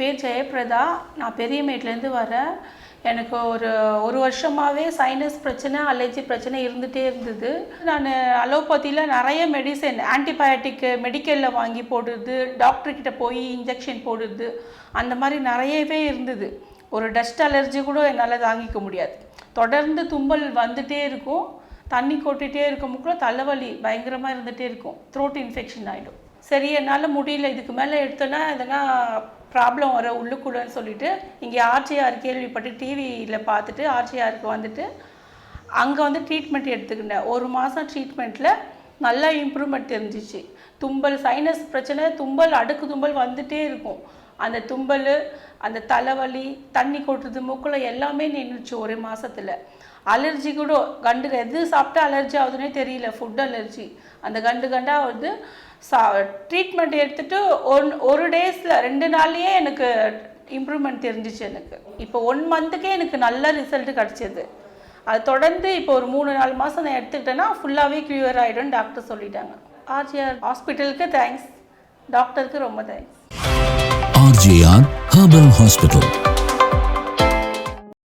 பேர் ஜெயபிரதா நான் பெரியமேட்லேருந்து வரேன் எனக்கு ஒரு ஒரு வருஷமாகவே சைனஸ் பிரச்சனை அலர்ஜி பிரச்சனை இருந்துகிட்டே இருந்தது. நான் அலோபதியில் நிறைய மெடிசன் ஆன்டிபயோட்டிக் மெடிக்கலில் வாங்கி போடுறது டாக்டர்கிட்ட போய் இன்ஜெக்ஷன் போடுறது அந்த மாதிரி நிறையவே இருந்தது. ஒரு டஸ்ட் அலர்ஜி கூட என்னால் தாங்கிக்க முடியாது. தொடர்ந்து தும்பல் வந்துட்டே இருக்கும். தண்ணி கொட்டிகிட்டே இருக்கும் கூட தலைவலி பயங்கரமாக இருந்துகிட்டே இருக்கும். த்ரோட் இன்ஃபெக்ஷன் ஆகிடும் சரி என்னால் முடியல இதுக்கு மேலே எடுத்தோன்னா எதனா ப்ராப்ளம் வர உள்ளுக்குள்ளன்னு சொல்லிட்டு இங்கே ஆர்ஜிஆர் கேள்விப்பட்டு டிவியில் பார்த்துட்டு ஆர்ஜிஆருக்கு வந்துட்டு அங்கே வந்து ட்ரீட்மெண்ட் எடுத்துக்கிட்டேன். ஒரு மாதம் ட்ரீட்மெண்ட்டில் நல்லா இம்ப்ரூவ்மெண்ட் தெரிஞ்சிச்சு. தும்பல் சைனஸ் பிரச்சனை தும்பல் அடுக்கு தும்பல் வந்துட்டே இருக்கும். அந்த தும்பல் அந்த தலைவலி தண்ணி கொட்டுறது மூக்கில் எல்லாமே நின்றுச்சு ஒரு மாதத்தில் அலர்ஜி கூட கண்டு எது சாப்பிட்டா அலர்ஜி ஆகுதுன்னே தெரியல ஃபுட் அலர்ஜி அந்த கண்டு கண்டாக வந்து சா ட்ரீட்மெண்ட் எடுத்துட்டு ஒன் ஒரு டேஸில் ரெண்டு நாள்லேயே எனக்கு இம்ப்ரூவ்மெண்ட் தெரிஞ்சிச்சு எனக்கு. இப்போ ஒன் மந்த்துக்கே எனக்கு நல்ல ரிசல்ட் கிடச்சிது. அது தொடர்ந்து இப்போ ஒரு மூணு நாலு மாதம் நான் எடுத்துக்கிட்டேன்னா ஃபுல்லாகவே க்யூர் ஆகிடும் டாக்டர் சொல்லிட்டாங்க. ஆர்ஜிஆர் ஹாஸ்பிட்டலுக்கு தேங்க்ஸ் டாக்டருக்கு ரொம்ப தேங்க்ஸ் RJR Herbal Hospital.